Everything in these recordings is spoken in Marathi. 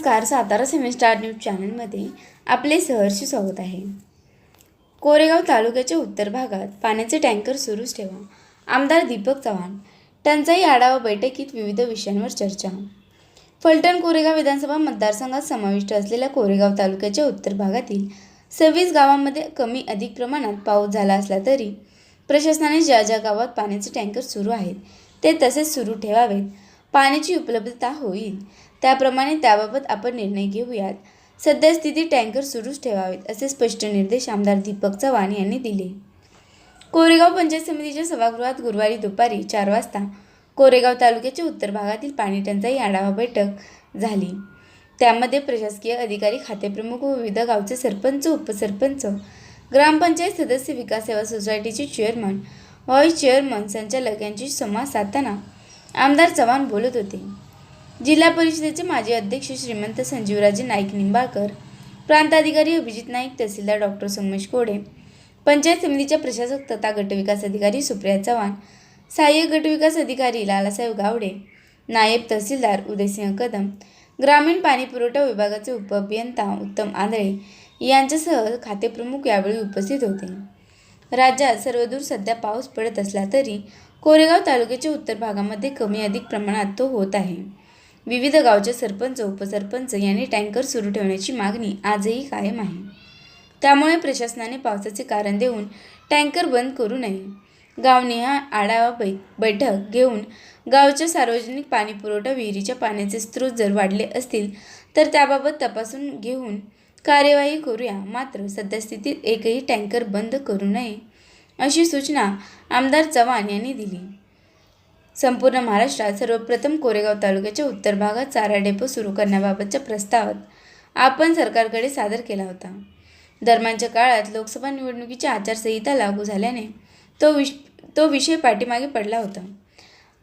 नमस्कार सातारा सेमिस्टार न्यूज चॅनलमध्ये आपले सहर्ष स्वागत आहे. कोरेगाव तालुक्याच्या उत्तर भागात पाण्याचे टँकर सुरूच ठेवा. आमदार दीपक चव्हाण टंचाई आढावा बैठकीत विविध विषयांवर चर्चा. फलटण कोरेगाव विधानसभा मतदारसंघात समाविष्ट असलेल्या कोरेगाव तालुक्याच्या उत्तर भागातील सव्वीस गावांमध्ये कमी अधिक प्रमाणात पाऊस झाला असला तरी प्रशासनाने ज्या ज्या गावात पाण्याचे टँकर सुरू आहेत ते तसेच सुरू ठेवावेत पाण्याची उपलब्धता होईल. त्याप्रमाणे त्याबाबत आपण निर्णय घेऊयात. सद्यस्थिती टँकर सुरूच ठेवावेत असे स्पष्ट निर्देश आमदार दीपक चव्हाण यांनी दिले. कोरेगाव पंचायत समितीच्या सभागृहात गुरुवारी दुपारी चार वाजता कोरेगाव तालुक्याच्या उत्तर भागातील पाणी टंचाई आढावा बैठक झाली. त्यामध्ये प्रशासकीय अधिकारी खातेप्रमुख व विविध गावचे सरपंच उपसरपंच ग्रामपंचायत सदस्य विकास सेवा सोसायटीचे चेअरमन व्हाईस चेअरमन संचालक यांची संवाद साधताना आमदार चव्हाण बोलत होते. जिल्हा परिषदेचे माजी अध्यक्ष श्रीमंत संजीवराजे नाईक निंबाळकर प्रांताधिकारी अभिजित नाईक तहसीलदार डॉक्टर सोमेश कोडे पंचायत समितीच्या प्रशासक तथा गटविकास अधिकारी सुप्रिया चव्हाण सहाय्यक गटविकास अधिकारी लालासाहेब गावडे नायब तहसीलदार उदयसिंह कदम ग्रामीण पाणी पुरवठा विभागाचे उपअभियंता उत्तम आंधळे यांच्यासह खातेप्रमुख यावेळी उपस्थित होते. राज्यात सर्वदूर सध्या पाऊस पडत असला तरी कोरेगाव तालुक्याच्या उत्तर भागामध्ये कमी अधिक प्रमाणात तो होत आहे. विविध गावचे सरपंच उपसरपंच यांनी टँकर सुरू ठेवण्याची मागणी आजही कायम आहे. त्यामुळे प्रशासनाने पावसाचे कारण देऊन टँकर बंद करू नये. गावनिहा आढावा बै बैठक घेऊन गावच्या सार्वजनिक पाणी पुरवठा विहिरीच्या पाण्याचे स्रोत जर वाढले असतील तर त्याबाबत तपासून घेऊन कार्यवाही करूया. मात्र सद्यस्थितीत एकही टँकर बंद करू नये अशी सूचना आमदार चव्हाण यांनी दिली. संपूर्ण महाराष्ट्रात सर्वप्रथम कोरेगाव तालुक्याच्या उत्तर भागात चारा डेपो सुरू करण्याबाबतच्या प्रस्तावात आपण सरकारकडे सादर केला होता. दरम्यानच्या काळात लोकसभा निवडणुकीची आचारसंहिता लागू झाल्याने तो विष तो विषय पाठीमागे पडला होता.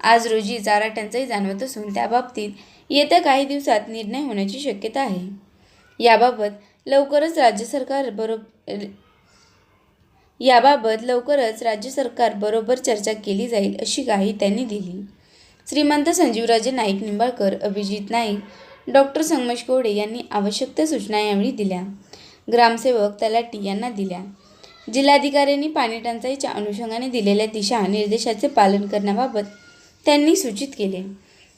आज रोजी चारा टंचाई जाणवत असून त्याबाबतीत येत्या काही दिवसात निर्णय होण्याची शक्यता आहे. याबाबत लवकरच राज्य सरकार बरोबर याबाबत लवकरच राज्य सरकारबरोबर चर्चा केली जाईल अशी ग्वाही त्यांनी दिली. श्रीमंत संजीवराजे नाईक निंबाळकर अभिजित नाईक डॉक्टर संगमेश कोडे यांनी आवश्यक त्या सूचना यावेळी दिल्या. ग्रामसेवक तलाटी यांना दिल्या. जिल्हाधिकाऱ्यांनी पाणी टंचाईच्या अनुषंगाने दिलेल्या दिशा निर्देशाचे पालन करण्याबाबत त्यांनी सूचित केले.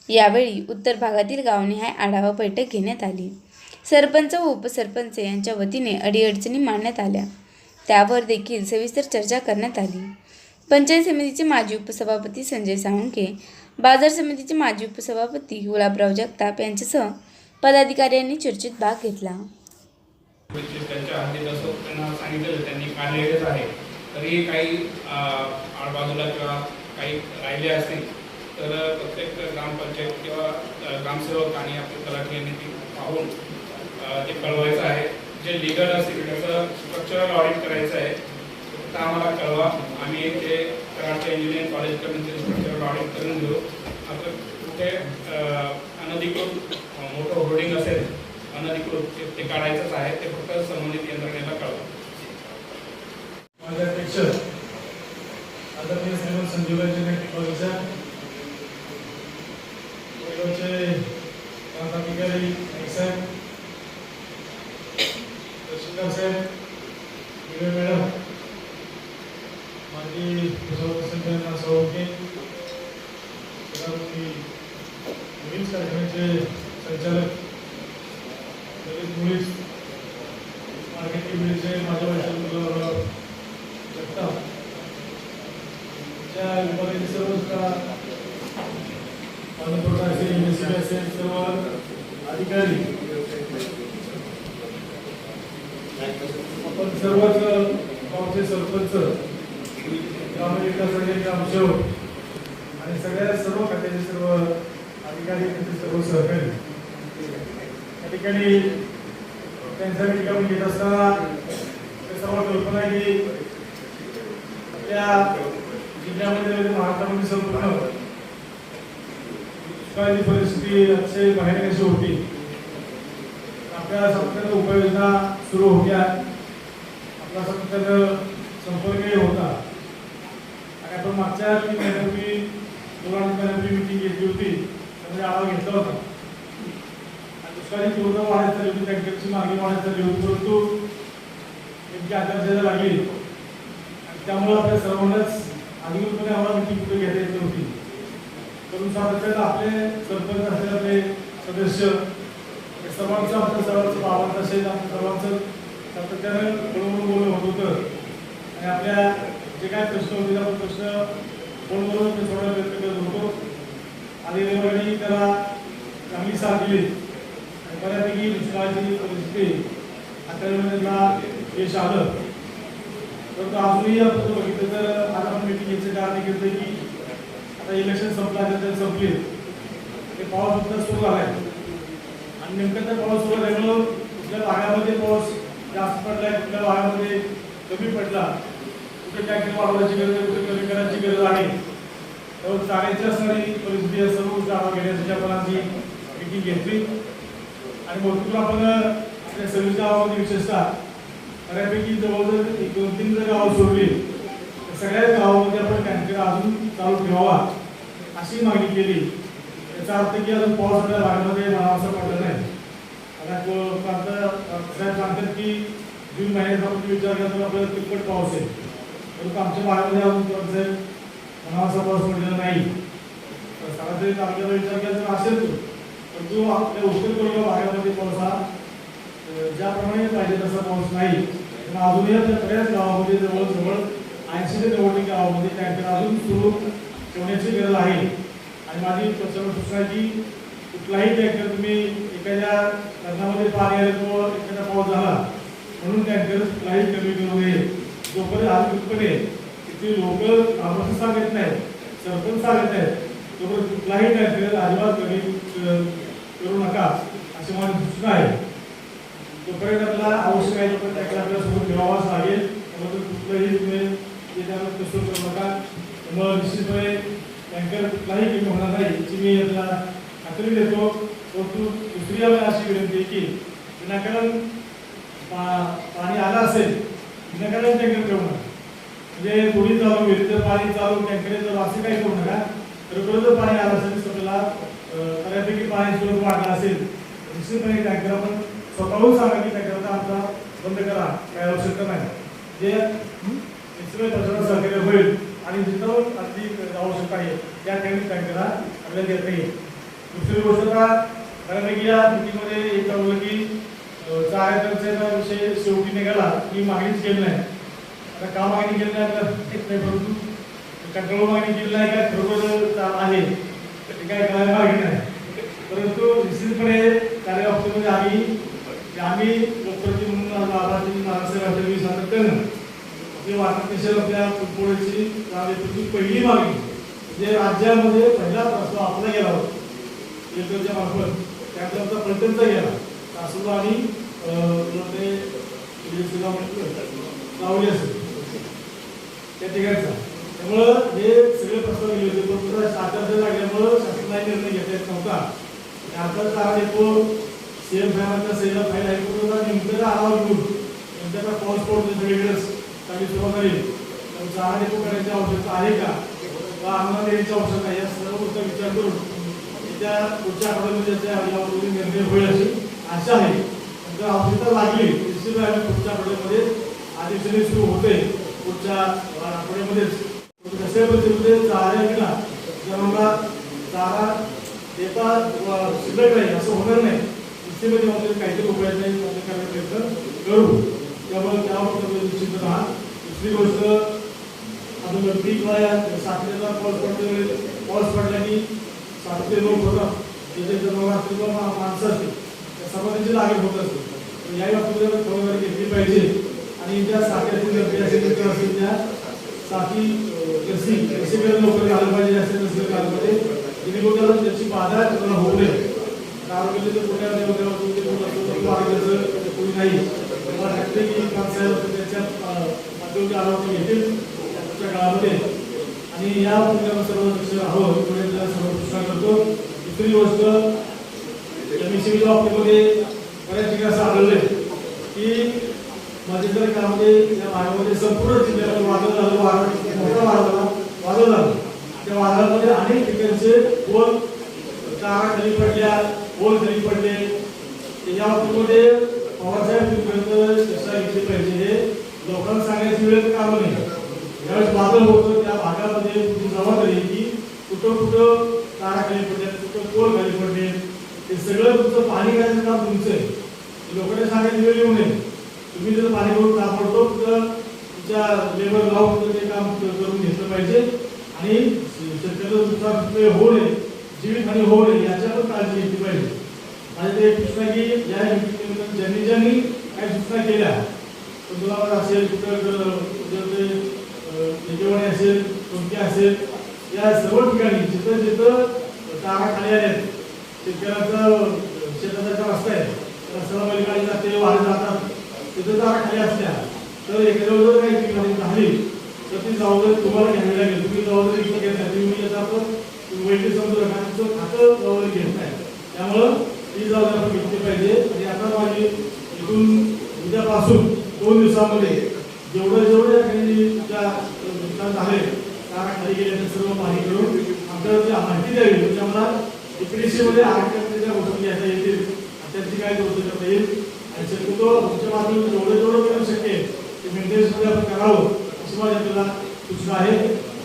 यावेळी उत्तर भागातील गावनिहाय आढावा बैठक घेण्यात आली. सरपंच व उपसरपंच यांच्या वतीने अडीअडचणी मांडण्यात आल्या. त्यावर देखील सविस्तर चर्चा करण्यात आली. पंचायत समितीचे माजी उपसभापती संजय साळुंके बाजार समितीचे माजी उपसभापती गुलाबराव जगताप यांच्यासह पदाधिकाऱ्यांनी चर्चेत भाग घेतला. म्हणजे तरी काही आडबाजूला किंवा काही राहिले असतील तर प्रत्येक ग्रामपंचायत किंवा ग्रामसेवक आणि आपले तलाठी यांनी ती पाहून ते कळवायचं आहे. जे लिगल असेल त्याचं स्ट्रक्चरल ऑडिट करायचं आहे तर आम्हाला कळवा. आम्ही ते कराडच्या इंजिनिअरिंग कॉलेजकडून ते स्ट्रक्चरल ऑडिट करून घेऊ. आपलं कुठे अनधिकृत मोठं होर्डिंग असेल अनधिकृत ते- काढायचंच आहे. ते फक्त संबंधित यंत्रणेला कळवा. माझे अध्यक्ष आदरणीय श्रीमंत संजीवराजे नाईक अधिकारी कोरेगावचे प्रांताधिकारी नाईक साहेब तहसीलदार साहेब विवे मॅडम माजी उपसभापती सावके मुलीच संचालक ललित मुळीस मार्केटिंग बिलचे माझ्या वैशाल जगताप त्या विभागाचे सर्व का पाणीपुरवठा असेल एमएससी असेल सर्व अधिकारी. आपण सर्वच गावचे सरपंच ग्रामविकासाचे आमचे आणि सगळ्या सर्व सर्व सहकारी त्या ठिकाणी त्यांचा ठिकाण घेत असताना ते सर्व कल्पना की आपल्या जिल्ह्यामध्ये महाराष्ट्रामध्ये संपूर्ण दुष्काळाची परिस्थिती अतिशय भयानक अशी होती. आपल्या सातत्यानं उपाययोजना सुरू होत्या. आपला सातत्यानं संपर्कही होता. आणि आपण मागच्या तीन महिन्यापूर्वी दोन महिन्यापूर्वी मिटिंग घेतली होती. म्हणजे आढावा घेतला होता. आणि पूर्ण वाढत चालली होती टँकरची मागणी वाढत चालली होती परंतु नेमकी आचारसंहिता लागली. आणि त्यामुळे आपल्या सर्वांनाच अधिकृतपणे आम्हाला मिटिंग कुठे घेता येत नव्हती. परंतु सातत्यानं आपले सरपंच असलेले आपले सदस्य सर्वांचं आपल्या सर्वांचं बाबांचं असेल आपल्या सर्वांचं सातत्यानं बरोबर बोलणं होत होतं. आणि आपल्या जे काय प्रश्न होते आपण प्रश्न बरोबर ते सोडवण्याचा प्रयत्न करत होतो आणि रविवारी त्याला चांगली साथ दिली आणि बऱ्यापैकी दुष्काळाची परिस्थिती हाताळण्यामध्ये त्याला यश आलं. परंतु अजूनही आपण बघितलं तर आज आपण मिटिंग घ्यायचं कारण हे घेतलं की आता इलेक्शन संपला तर संपली. ते पाऊस सुद्धा सुरू झालाय. आणि नेमकं तर पाऊस सुरू झाल्यामुळं कुठल्या भागामध्ये पाऊस जास्त पडलाय कुठल्या भागामध्ये कमी पडला कुठे टॅक्टर वाढवण्याची गरज आहे कुठे कमी करण्याची गरज आहे. त्यावर चालायची असणारी परिस्थिती आहे, सर्व जाणून घेण्यासाठी आपण आजची देखील घेतली. आणि भरपूर आपण आपल्या सर्विस गावामध्ये विशेषतः बऱ्यापैकी जवळजवळ एक दोन तीन जर गावं सोडली तर सगळ्याच गावामध्ये आपण टँकर अजून चालू ठेवावा अशी मागणी केली. याचा अर्थ की अजून पाऊस आपल्या भागामध्ये म्हणावासा पडला नाही. आता प्रांत साहेब सांगतात की जून महिन्यात आपण विचार केला तर आपल्याला तिप्पट पाऊस आहे परंतु आमच्या भागामध्ये अजून प्रांत साहेब पाऊस पडलेला नाही. तर सरासरी तालुक्याचा विचार केला तर असेल तो. जो आपल्या उत्तर कोकण भागामध्ये पाऊस हा ज्याप्रमाणे पाहिजे तसा पाऊस नाही. पण अजूनही त्या बऱ्याच गावामध्ये जवळजवळ ऐंशी ते नव्वद टक्के गावामध्ये टँकर अजून सुरू ठेवण्याची गरज आहे. आणि माझी प्रचंड सूचना की कुठलाही टँकर तुम्ही एखाद्या धरणामध्ये पाणी आलं किंवा एखादा पाऊस झाला म्हणून टँकर कुठलाही कमी करू नये. जोपर्यंत अधिकृतपणे तिथे लोक ग्रामस्थ सांगत नाहीत सरपंच सांगत नाहीत तोपर्यंत कुठलाही टँकर अजिबात कमी करू नका. अशी माझी सूचना आहे. तोपर्यंत आपल्याला आवश्यक आहे तोपर्यंत टँकर आपल्याला सुरू ठेवावाच लागेल. त्यामुळे कुठलंही तुम्ही ते त्यामध्ये कसूर करू नका. त्यामुळे निश्चितपणे टँकर कुठलाही कमी होणार नाही याची मी आपल्याला खात्री देतो. परंतु दुसरी आम्हाला अशी विनंती आहे की विनाकारण पाणी आलं असेल विनाकारण टँकर ठेवू नका. म्हणजे थोडी चालू विरुद्ध पाणी चालू टँकर चालू असे काही करू नका. खरोखर जर पाणी आलं असेल तर आपल्याला बऱ्यापैकी पाणी स्रोत वाढला असेल तर निश्चितपणे टँकर आपण स्वतःहून सांगा की टँकरचा आमचा बंद करा काय आवश्यकता नाही. जे निश्चितपणे त्याच्याला सहकार्य होईल आणि जिथं अगदी आवश्यकता आहे त्या ठिकाणी टँकरला आपल्याला देता येईल. दुसरी गोष्ट का बऱ्यापैकी या मीटिंगमध्ये एक ठरवलं की अं, विषय शेवटी निघाला की मागणीच केली नाही. आता का मागणी केली नाही तर परंतु कंट्रोल मागणी केली नाही का खरोखर आहे? काय करायला मागणी नाही. परंतु निश्चितपणे कार्य बाबतीमध्ये आम्ही आम्ही लोकप्रती म्हणून लाभार्थी महाराष्ट्र मी सातत्यानं आपली वाटपेशर आपल्या फुटबॉलची त्यापैकी पहिली मागणी जे राज्यामध्ये पहिला प्रस्ताव आपला गेला होता केंद्राच्या मार्फत त्यानंतर आमचा पलटणचा गेला. सासूला आणि अं, लावली असेल. त्या ठिकाणचा. त्यामुळं हे सगळे प्रस्ताव गेले होते पण शासनाच्या लागल्यामुळं शासनाने निर्णय घेता येत नव्हता. आणि आता कारण येतो सीएम साहेबांचा सहीला फाईल हायकोर्टाचा नेमकं आढावा घेऊन त्यांच्याचा पाऊस पडतो सगळीकडेच काही सुरू करेल तर चारा डेपो करायची आवश्यकता आहे का? वा आम्हाला देण्याची आवश्यकता आहे या सर्व गोष्टी विचार करून त्या पुढच्या आठवड्यामध्ये त्याच्या यावर निर्णय होईल अशी आशा आहे. पण आवश्यकता लागली निश्चित आम्ही पुढच्या आठवड्यामध्ये अधिवेशने सुरू होते पुढच्या आठवड्यामध्येच. परंतु कशा जर चारा देता शिल्लक नाही असं होणार नाही. निश्चितपणे आपल्याला काहीतरी उपाय नाही करण्याचा प्रयत्न करू. त्यामुळे त्यावर निश्चित राहा. दुसरी गोष्ट आपण गणपती साखरेचा पाऊस पडतो पाऊस पडला की साखरे लोक होतात. तिथे जनावर किंवा माणसं असतील त्या होत असते. याही बाबतीत खबरदारी घेतली पाहिजे. आणि ज्या साखरेतील गर्दी असेल त्या साथी जर्सी जसे काही लोक घालून पाहिजे असेल तसे घालून पाहिजे जेणेकरून त्याची बाधा होऊ नये. आरोग्याचे जर कुठल्या तो आरोग्याचं कोणी नाही. मला वाटते की साहेब त्याच्या माध्यमातून आरोग्य घेतील पुढच्या काळामध्ये आणि या प्रोग्राम सर्व लक्ष राहावं पुढे सर्व सूचना करतो. दुसरी गोष्ट एमएससीबीच्या बाबतीमध्ये बऱ्याच ठिकाणी असं आढळलंय की मध्यंतरी काळामध्ये या भागामध्ये संपूर्ण जिल्ह्यामध्ये वादळ झालं वादळ मोठा वादळ झाला वादळ झालं. त्या वादळामध्ये अनेक ठिकाणचे ओल तारा खाली पडल्या पोल खाली पडले. या बाबतीमध्ये पवारसाहेब तुम्ही चर्चा घेतली पाहिजे हे लोकांना सांगायची वेळ काम नाही ज्यावेळेस बादल होतं त्या भागामध्ये तुमची जबाबदारी की कुठं कुठं तारा खाली पडले कुठं पोल खाली पडले. हे सगळं तुमचं पाणी काढायचं काम तुमचं आहे. लोकांना सांगायची वेळ येऊ नये. तुम्ही जर पाणी करून सापडतो तर तुमच्या लेबर लावून तर ते काम करून घेतलं पाहिजे. आणि शेतकऱ्याला तुमचा उपयोग होऊ नये जीवितहानी होऊ नये याच्या पण काळजी घेतली पाहिजे. आणि ते सूचना की या ज्यांनी ज्यांनी काही सूचना केल्या कुंदुलावर असेल कुठं जर- ते अं, असेल कोणते असेल या सर्व ठिकाणी जिथं जिथं तारा खाली आहेत शेतकऱ्याचा शेताचा रस्ता आहे रस्त्याला बैलगाडी जाते वाहन जातात. तिथं तारा खाली असल्या तर एखाद्या जर काही ठिकाणी झाली तर ती जबाबदारी तुम्हाला घ्यावी लागेल. तुम्ही जबाबदारी इथं घेत नाही तुम्ही याचा आपण वैद्य समजू खातं जबाबदारी घेत नाही त्यामुळं ही जबाबदारी आपण घेतली पाहिजे. आणि आता माझी इथून उद्यापासून दोन दिवसामध्ये जेवढं जेवढं या काही त्या नुकसान झाले त्या खाली गेल्याचं सर्व माहिती करून आपल्याला ती माहिती द्यावी म्हणजे मला एकडीशेमध्ये मध्ये आरोग्याच्या गोष्टी घ्यायला येतील आणि त्यांची काय गोष्टी करता येईल आणि शक्यतो तुमच्या माध्यम जेवढे जेवढं करू शक्य ते मेंटेनन्समध्ये आपण करावं अशी माझी आपल्याला सूचना आहे.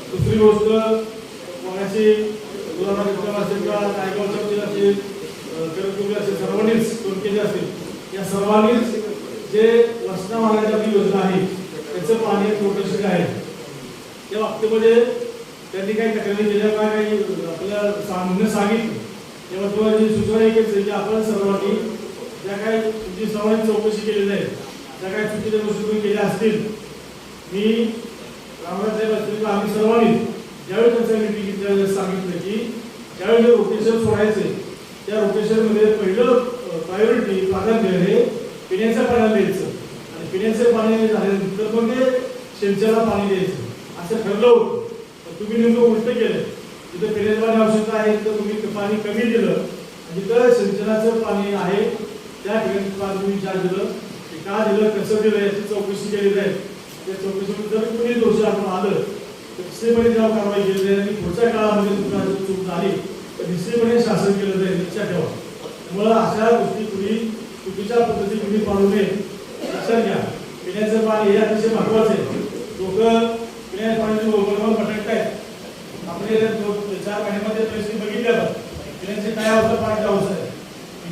दुसरी गोष्ट कोणाची गुलाबाच्या असेल किंवा नायगावच्या वतीनं असेल करकुबी असेल सर्वांनीच कोणते असेल या सर्वांनीच जे वसना मार्गाची आपली योजना आहे त्याचं पाणी प्रोटेक्शन आहे. त्या बाबतीमध्ये त्यांनी काही तक्रारी केल्या काय काही आपल्याला सांगणं सांगितलं. तेव्हा तुम्हाला जी सूचना एक की आपण सर्वांनी ज्या काही तुमची सर्वांनी चौकशी केलेली आहे ज्या काही चुकीच्या गोष्टी तुम्ही केल्या असतील मी रामराजसाहेब असतील किंवा आम्ही सर्वांनी ज्यावेळी त्यांच्या मिटिंग घेतल्या सांगितलं की ज्यावेळी जे रोटेशन सोडायचे त्या रोटेशनमध्ये पहिलं प्रायोरिटी प्राधान्य हे पिण्याच्या पाण्याला द्यायचं. आणि पिण्याचं पाणी झाल्यानंतर मग ते सिंचनाला पाणी द्यायचं. असं ठरलं होतं. तुम्ही नेमकं उलट केलं. तिथं पिण्याचं पाणी आवश्यकता आहे तर तुम्ही पाणी कमी दिलं. आणि जिथं सिंचनाचं पाणी आहे त्या ठिकाणी तुला तुम्ही विचार दिलं ते का दिलं कसं दिलं याची चौकशी केलेली आहे त्या चौकशीमध्ये जर कुणी दोषी आपण आलं तर निश्चितपणे त्यावर कारवाई केली जाईल आणि पुढच्या काळामध्ये तुमचा चूक झाली तर निश्चितपणे शासन केलं जाईल लक्षात ठेवा. त्यामुळं अशा गोष्टी तुम्ही चुकीच्या पद्धती तुम्ही पाळू नये. लक्षात घ्या. पिण्याचं पाणी हे अतिशय महत्वाचं आहे. लोक पिण्याच्या पाण्याची ओघळून भटकत आहेत आपण चार महिन्यामध्ये परिस्थिती बघितल्या पिण्याचे काय अवस्था पाण्याची अवस्था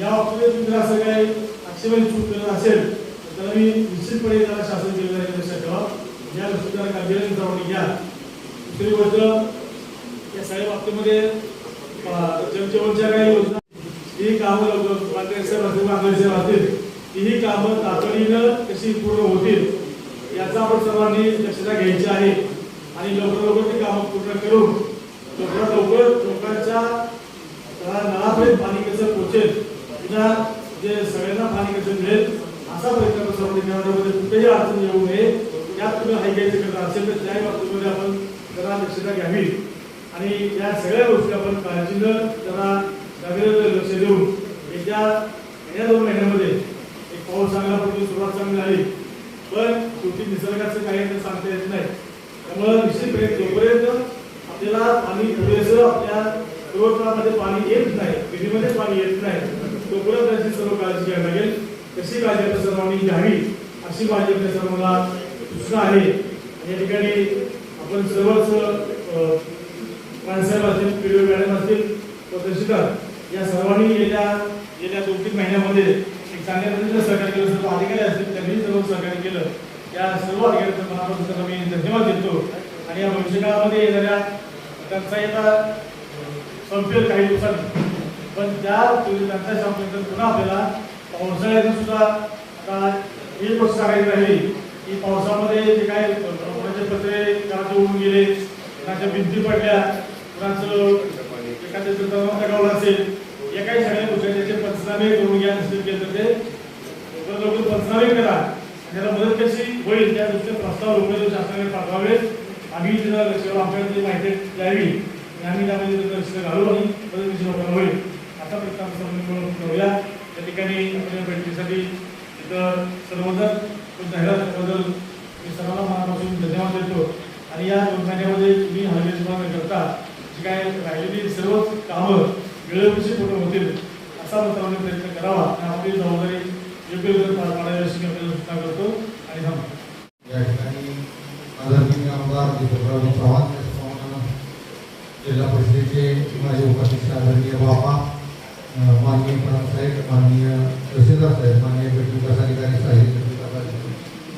या बाबतीत तुम्ही असं काही आक्षेपाने चूक करत असेल तर त्याला मी निश्चितपणे त्याला शासन केलं आहे लक्षात ठेवा. या गोष्टी अभियान गांभीर्याने घ्या. दुसरी गोष्ट या सगळ्या बाबतीमध्ये अं, काही योजना ही कामं लवकर साहेब असतील तीही कामं तातडीनं कशी पूर्ण होतील याचा आपण सर्वांनी दक्षता घ्यायची आहे. आणि लवकर लवकर ती कामं पूर्ण करून लवकरात लवकर लोकांच्या नळापर्यंत पाणी कसं पोहोचेल तुमच्या जे सगळ्यांना पाणी कसं मिळेल असा प्रयत्न आपण सर्वांनी करण्यामध्ये कुठेही अडचण येऊ नये. यात तुम्ही ऐकायचं करत असेल तर त्याही बाबतीमध्ये आपण जरा दक्षता घ्यावी. आणि या सगळ्या गोष्टी आपण काळजीनं जरा गांभीर्यानं लक्ष देऊन एकदा महिन्या दोन महिन्यामध्ये एक पाऊस चांगला पडतो सुरुवात चांगली झाली. पण शेवटी निसर्गाचं काही तर सांगता येत नाही. त्यामुळं निश्चितपणे जोपर्यंत आपल्याला पाणी पुरेसं आपल्या पुरवठामध्ये पाणी येत नाही विधीमध्ये पाणी येत नाही तोपर्यंत त्याची सर्व काळजी घ्यावी लागेल. कशी काळजी आपल्या सर्वांनी घ्यावी अशी माझी आपल्या सर्वांना सूचना आहे. या ठिकाणी आपण सर्वच माणसाहेब असतील पीडीओ मॅडम असतील तहसीलदार या सर्वांनी गेल्या गेल्या दोन तीन महिन्यामध्ये एक चांगल्या पद्धतीनं सहकार्य केलं सर्व अधिकारी असतील त्यांनी सर्व सहकार्य केलं. या सर्व अधिकाऱ्यांचं मनापासून त्यांना मी धन्यवाद देतो. आणि या भविष्यकाळामध्ये येणाऱ्या त्यांचा येता संपेल काही दिवसांनी. पण त्या टंचाई संपल्यानंतर पुन्हा आपल्याला पावसाळ्याचं सुद्धा आता एक गोष्ट सांगायची राहिली की पावसामध्ये जे काय कोणाचे पत्रे घराचे उडून गेले कोणाच्या भिंती पडल्या कोणाचं एखाद्या तरुण दगावलं असेल या काही सगळ्या गोष्टी त्याचे पंचनामे करून घ्या नसेल केलं तर ते लवकर लवकर पंचनामे करा. त्याला मदत कशी होईल त्या दृष्टीने प्रस्ताव लोकांच्या शासनाने पाठवावेत. आम्ही त्याला आपल्याला आमच्याकडे माहिती द्यावी. आणि आम्ही त्यामध्ये लक्ष घालू आणि मदतीची लोकांना होईल. करूया त्या ठिकाणी आपल्या भेटीसाठी इतर सर्वजण जाहिरातबद्दल मी सर्वांना मनापासून धन्यवाद देतो. आणि या लोकसंख्यामध्ये तुम्ही हजेरी करता. जी काय राहिलेली सर्वच कामं पूर्ण होतील असा प्रयत्न करावा. आणि जबाबदारी योग्य वेळ पार अशी आपल्याला सूचना करतो. आणि थांबतो या ठिकाणी जिल्हा परिषदेचे माझे उपाध्यक्ष आदरणीय बापा माननीय प्रमुख साहेब माननीय तहसीलदार साहेब माननीय गटविकास अधिकारी साहेब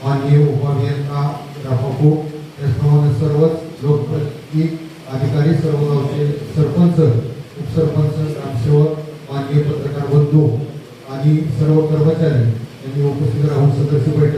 माननीय उपाभियंता रापापू त्याचप्रमाणे सर्वच लोकप्रतिनिधी अधिकारी सर्व गावचे सरपंच उपसरपंच ग्रामसेवक माननीय पत्रकार बंधू आणि सर्व कर्मचारी यांनी उपस्थित राहून सदस्य बैठक